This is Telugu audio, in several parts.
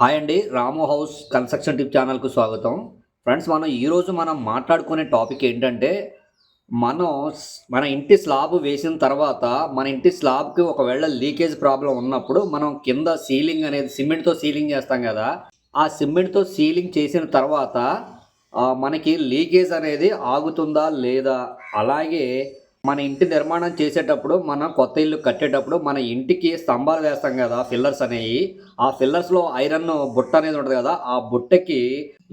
హాయ్ అండి రాము హౌస్ కన్స్ట్రక్షన్ టిప్ ఛానల్కు స్వాగతం. ఫ్రెండ్స్ మనం ఈరోజు మనం మాట్లాడుకునే టాపిక్ ఏంటంటే మనం మన ఇంటి స్లాబ్ వేసిన తర్వాత మన ఇంటి స్లాబ్కి ఒకవేళ లీకేజ్ ప్రాబ్లం ఉన్నప్పుడు మనం కింద సీలింగ్ అనేది సిమెంట్తో సీలింగ్ చేస్తాం కదా ఆ సిమెంట్తో సీలింగ్ చేసిన తర్వాత మనకి లీకేజ్ అనేది ఆగుతుందా లేదా అలాగే మన ఇంటి నిర్మాణం చేసేటప్పుడు మనం కొత్త ఇల్లు కట్టేటప్పుడు మన ఇంటికి స్తంభాలు వేస్తాం కదా ఫిల్లర్స్ అనేవి ఆ ఫిల్లర్స్లో ఐరన్ బుట్ట అనేది ఉంటుంది కదా ఆ బుట్టకి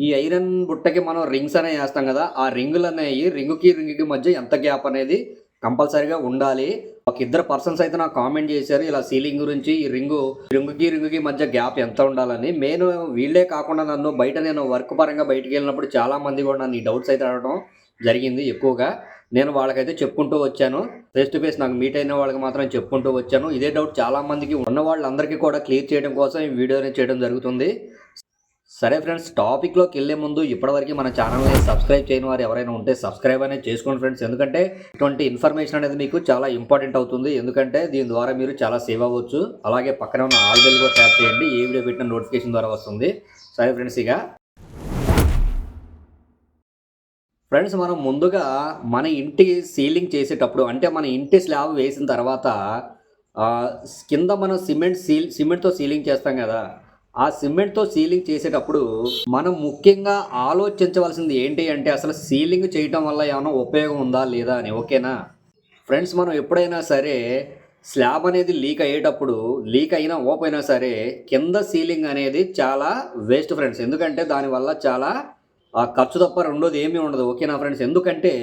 ఈ ఐరన్ బుట్టకి మనం రింగ్స్ అనేవి వేస్తాం కదా ఆ రింగులు అనేవి రింగుకి రింగుకి మధ్య ఎంత గ్యాప్ అనేది కంపల్సరీగా ఉండాలి. ఒక ఇద్దరు పర్సన్స్ అయితే నాకు కామెంట్ చేశారు ఇలా సీలింగ్ గురించి ఈ రింగు రింగుకి రింగుకి మధ్య గ్యాప్ ఎంత ఉండాలని. నేను వీళ్ళే కాకుండా నన్ను బయట నేను వర్క్ పరంగా బయటికి వెళ్ళినప్పుడు చాలా మంది కూడా నన్ను ఈ డౌట్స్ అయితే అడగడం జరిగింది ఎక్కువగా. నేను వాళ్ళకైతే చెప్పుకుంటూ వచ్చాను. ఫేస్ టు ఫేస్ నాకు మీట్ అయిన వాళ్ళకి మాత్రం చెప్పుకుంటూ వచ్చాను. ఇదే డౌట్ చాలా మందికి ఉన్న వాళ్ళందరికీ కూడా క్లియర్ చేయడం కోసం ఈ వీడియోని చేయడం జరుగుతుంది. సరే ఫ్రెండ్స్ టాపిక్లోకి వెళ్ళే ముందు ఇప్పటివరకు మన ఛానల్ని సబ్స్క్రైబ్ చేయని వారు ఎవరైనా ఉంటే సబ్స్క్రైబ్ అనేది చేసుకోండి ఫ్రెండ్స్ ఎందుకంటే ఇటువంటి ఇన్ఫర్మేషన్ అనేది మీకు చాలా ఇంపార్టెంట్ అవుతుంది. ఎందుకంటే దీని ద్వారా మీరు చాలా సేవ్ అవ్వచ్చు. అలాగే పక్కన ఉన్న ఆల్ బెల్ కూడా ట్యాప్ చేయండి. ఏ వీడియో పెట్టిన నోటిఫికేషన్ ద్వారా వస్తుంది. సరే ఫ్రెండ్స్ ఇక ఫ్రెండ్స్ మనం ముందుగా మన ఇంటి సీలింగ్ చేసేటప్పుడు అంటే మన ఇంటి స్లాబ్ వేసిన తర్వాత కింద మనం సిమెంట్ సీల్ సిమెంట్తో సీలింగ్ చేస్తాం కదా ఆ సిమెంట్తో సీలింగ్ చేసేటప్పుడు మనం ముఖ్యంగా ఆలోచించవలసింది ఏంటి అంటే అసలు సీలింగ్ చేయటం వల్ల ఏమైనా ఉపయోగం ఉందా లేదా అని ఓకేనా? ఫ్రెండ్స్ మనం ఎప్పుడైనా సరే స్లాబ్ అనేది లీక్ అయ్యేటప్పుడు లీక్ అయినా ఓపోయినా సరే కింద సీలింగ్ అనేది చాలా వేస్ట్ ఫ్రెండ్స్. ఎందుకంటే దానివల్ల చాలా ఆ ఖర్చు తప్ప రెండోది ఏమీ ఉండదు. ఓకేనా ఫ్రెండ్స్? ఎందుకంటే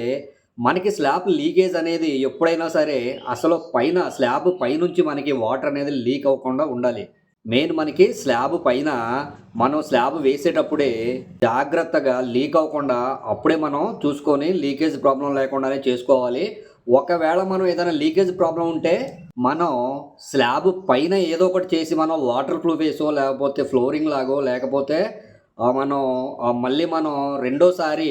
మనకి స్లాబ్ లీకేజ్ అనేది ఎప్పుడైనా సరే అసలు పైన స్లాబ్ పైనుంచి మనకి వాటర్ అనేది లీక్ అవ్వకుండా ఉండాలి. మెయిన్ మనకి స్లాబ్ పైన మనం స్లాబ్ వేసేటప్పుడే జాగ్రత్తగా లీక్ అవ్వకుండా అప్పుడే మనం చూసుకొని లీకేజ్ ప్రాబ్లం లేకుండానే చేసుకోవాలి. ఒకవేళ మనం ఏదైనా లీకేజ్ ప్రాబ్లం ఉంటే మనం స్లాబ్ పైన ఏదో ఒకటి చేసి మనం వాటర్ ప్రూఫ్ వేసో లేకపోతే ఫ్లోరింగ్ లాగో లేకపోతే మనం మళ్ళీ మనం రెండోసారి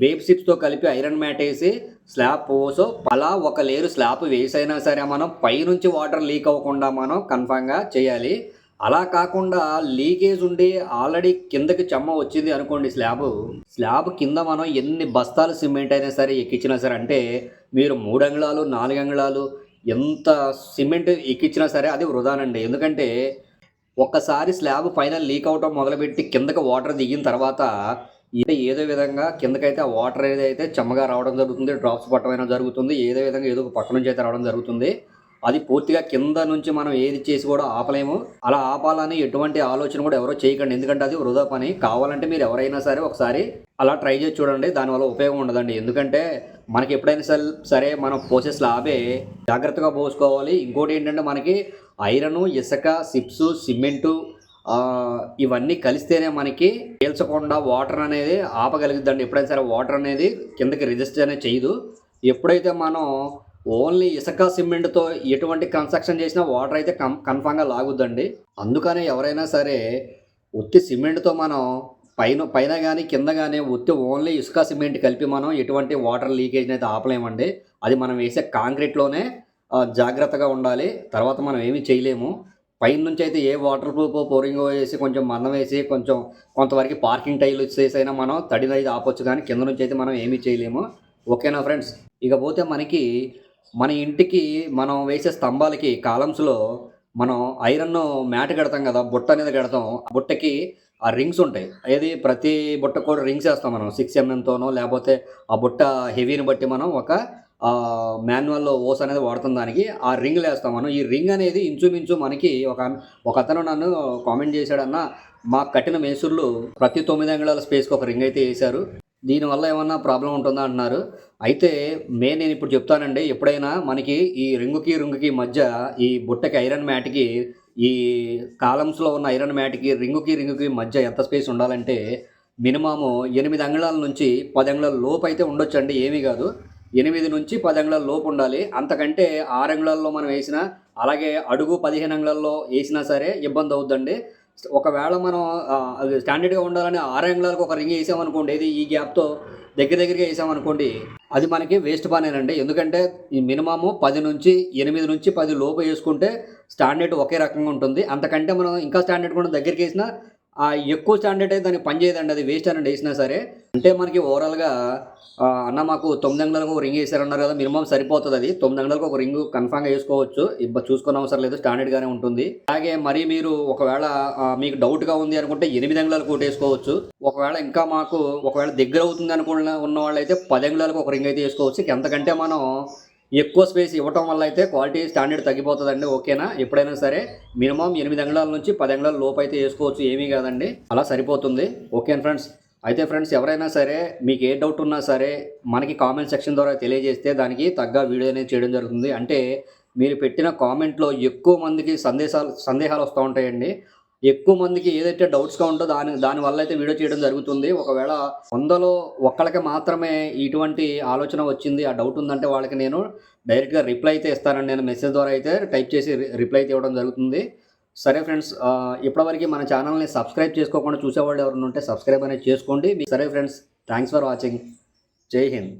బేబ్ సిప్స్తో కలిపి ఐరన్ మ్యాట్ వేసి స్లాబ్ పోసో అలా ఒక లేరు స్లాబ్ వేసైనా సరే మనం పైనుంచి వాటర్ లీక్ అవ్వకుండా మనం కన్ఫామ్గా చేయాలి. అలా కాకుండా లీకేజ్ ఉండి ఆల్రెడీ కిందకి చెమ్మ వచ్చింది అనుకోండి స్లాబ్. స్లాబ్ కింద మనం ఎన్ని బస్తాలు సిమెంట్ అయినా సరే ఎక్కించినా సరే అంటే మీరు మూడు అంగుళాలు నాలుగు అంగుళాలు ఎంత సిమెంట్ ఎక్కించినా సరే అది వృధానండి. ఎందుకంటే ఒక్కసారి స్లాబ్ పైన లీక్ అవటం మొదలుపెట్టి కిందకి వాటర్ దిగిన తర్వాత ఏదో విధంగా కిందకైతే ఆ వాటర్ అనేది అయితే చెమ్మగా రావడం జరుగుతుంది డ్రాప్స్ పట్టమైనా జరుగుతుంది ఏదో విధంగా ఏదో ఒక పక్క నుంచి అయితే రావడం జరుగుతుంది. అది పూర్తిగా కింద నుంచి మనం ఏది చేసి కూడా ఆపలేము. అలా ఆపాలని ఎటువంటి ఆలోచన కూడా ఎవరో చేయకండి. ఎందుకంటే అది వృధా పని. కావాలంటే మీరు ఎవరైనా సరే ఒకసారి అలా ట్రై చేసి చూడండి. దానివల్ల ఉపయోగం ఉండదండి. ఎందుకంటే మనకి ఎప్పుడైనా సరే సరే మనం పోసెస్ లాభే. జాగ్రత్తగా పోసుకోవాలి. ఇంకోటి ఏంటంటే మనకి ఐరన్ ఇసుక సిప్స్ సిమెంటు ఇవన్నీ కలిస్తేనే మనకి పీల్చకుండా వాటర్ అనేది ఆపగలుగుద్దండి. ఎప్పుడైనా సరే వాటర్ అనేది కిందకి రిజిస్టర్ అనేది చేయదు. ఎప్పుడైతే మనం ఓన్లీ ఇసుక సిమెంట్తో ఎటువంటి కన్స్ట్రక్షన్ చేసినా వాటర్ అయితే కం కన్ఫామ్గా లాగుద్దండి. అందుకనే ఎవరైనా సరే ఉత్తి సిమెంట్తో మనం పైన పైన కానీ కింద కానీ ఉత్తి ఓన్లీ ఇసుక సిమెంట్ కలిపి మనం ఎటువంటి వాటర్ లీకేజ్ని అయితే ఆపలేమండి. అది మనం వేసే కాంక్రీట్లోనే జాగ్రత్తగా ఉండాలి. తర్వాత మనం ఏమీ చేయలేము. పైన నుంచి అయితే ఏ వాటర్ ప్రూఫ్ పోరింగ్ వేసి కొంచెం మందం వేసి కొంచెం కొంతవరకు పార్కింగ్ టైల్ వచ్చేసి అయినా మనం తడిని అయితే ఆపొచ్చు కానీ కింద నుంచి అయితే మనం ఏమీ చేయలేము. ఓకేనా ఫ్రెండ్స్? ఇకపోతే మనకి మన ఇంటికి మనం వేసే స్తంభాలకి కాలమ్స్లో మనం ఐరన్ మ్యాట్ కడతాం కదా బుట్ట అనేది కడతాం. ఆ బుట్టకి ఆ రింగ్స్ ఉంటాయి. ఏది? ప్రతి బుట్ట కూడా రింగ్స్ వేస్తాం మనం. సిక్స్ ఎంఎంతోనో లేకపోతే ఆ బుట్ట హెవీని బట్టి మనం ఒక మాన్యువల్ ఓస్ అనేది వాడుతాం దానికి. ఆ రింగ్ వేస్తాం మనం. ఈ రింగ్ అనేది ఇంచుమించు మనకి ఒక ఒక అతను నన్ను కామెంట్ చేశాడన్న మా కట్టిన మేసుర్లు ప్రతి తొమ్మిది అంగుళాల స్పేస్కి ఒక రింగ్ అయితే వేశారు. దీనివల్ల ఏమన్నా ప్రాబ్లం ఉంటుందా అంటున్నారు. అయితే మే నేను ఇప్పుడు చెప్తానండి ఎప్పుడైనా మనకి ఈ రింగుకి రింగుకి మధ్య ఈ బుట్టకి ఐరన్ మ్యాట్కి ఈ కాలమ్స్లో ఉన్న ఐరన్ మ్యాట్కి రింగుకి రింగుకి మధ్య ఎంత స్పేస్ ఉండాలంటే మినిమము ఎనిమిది అంగుళాల నుంచి పది అంగుళాల లోపు అయితే ఉండొచ్చండి ఏమీ కాదు. ఎనిమిది నుంచి పది అంగుళాల లోపు ఉండాలి. అంతకంటే ఆరు అంగుళాల్లో మనం వేసినా అలాగే అడుగు పదిహేను అంగుళాల్లో వేసినా సరే ఇబ్బంది అవుద్దండి. ఒకవేళ మనం అది స్టాండర్డ్గా ఉండాలని ఆరు అంగుళాలకు ఒక రింగ్ వేసామనుకోండి ఇది ఈ గ్యాప్తో దగ్గర దగ్గరగా వేసామనుకోండి అది మనకి వేస్ట్ పనేనండి ఎందుకంటే ఈ మినిమము పది నుంచి ఎనిమిది నుంచి పది లోపు వేసుకుంటే స్టాండర్డ్ ఒకే రకంగా ఉంటుంది. అంతకంటే మనం ఇంకా స్టాండర్డ్ కూడా దగ్గరికి వేసినా ఎక్కువ స్టాండర్డ్ అయితే దానికి పని చేయదండి. అది వేస్ట్ అని వేసినా సరే. అంటే మనకి ఓవరాల్గా అన్న మాకు తొమ్మిది అంగళాలకు ఒక రింగ్ వేసారన్నారు కదా మినిమం సరిపోతుంది అది. తొమ్మిది అంగళాలకు ఒక రింగ్ కన్ఫామ్గా వేసుకోవచ్చు. ఇబ్బంది చూసుకున్న అవసరం లేదు స్టాండర్డ్గానే ఉంటుంది. అలాగే మరి మీరు ఒకవేళ మీకు డౌట్గా ఉంది అనుకుంటే ఎనిమిది అంగళాలకు ఒకటి వేసుకోవచ్చు. ఒకవేళ ఇంకా మాకు ఒకవేళ దగ్గర అవుతుంది అనుకున్న ఉన్న వాళ్ళైతే పది అంగళాలకు ఒక రింగ్ అయితే వేసుకోవచ్చు. ఎంతకంటే మనం ఎక్కువ స్పేస్ ఇవ్వటం వల్ల అయితే క్వాలిటీ స్టాండర్డ్ తగ్గిపోతుందండి ఓకేనా? ఎప్పుడైనా సరే మినిమం ఎనిమిది అంగుళాల నుంచి పది అంగుళాల లోపు అయితే వేసుకోవచ్చు ఏమీ కాదండి. అలా సరిపోతుంది. Okay friends. అయితే ఫ్రెండ్స్ ఎవరైనా సరే మీకు ఏ డౌట్ ఉన్నా సరే మనకి కామెంట్ సెక్షన్ ద్వారా తెలియజేస్తే దానికి తగ్గ వీడియో అనేది చేయడం జరుగుతుంది. అంటే మీరు పెట్టిన కామెంట్లో ఎక్కువ మందికి సందేశాలు సందేహాలు వస్తూ ఉంటాయండి. ఎక్కువ మందికి ఏదైతే డౌట్స్గా ఉందో దాని దాని వల్ల అయితే వీడియో చేయడం జరుగుతుంది. ఒకవేళ వందలో ఒక్కళ్ళకి మాత్రమే ఇటువంటి ఆలోచన వచ్చింది ఆ డౌట్ ఉందంటే వాళ్ళకి నేను డైరెక్ట్గా రిప్లై అయితే ఇస్తానండి. నేను మెసేజ్ ద్వారా అయితే టైప్ చేసి రిప్లై అయితే ఇవ్వడం జరుగుతుంది. సరే ఫ్రెండ్స్ ఇప్పటివరకు మన ఛానల్ని సబ్స్క్రైబ్ చేసుకోకుండా చూసేవాళ్ళు ఎవరైనా ఉంటే సబ్స్క్రైబ్ అనేది చేసుకోండి. సరే ఫ్రెండ్స్ థ్యాంక్స్ ఫర్ వాచింగ్ జై హింద్.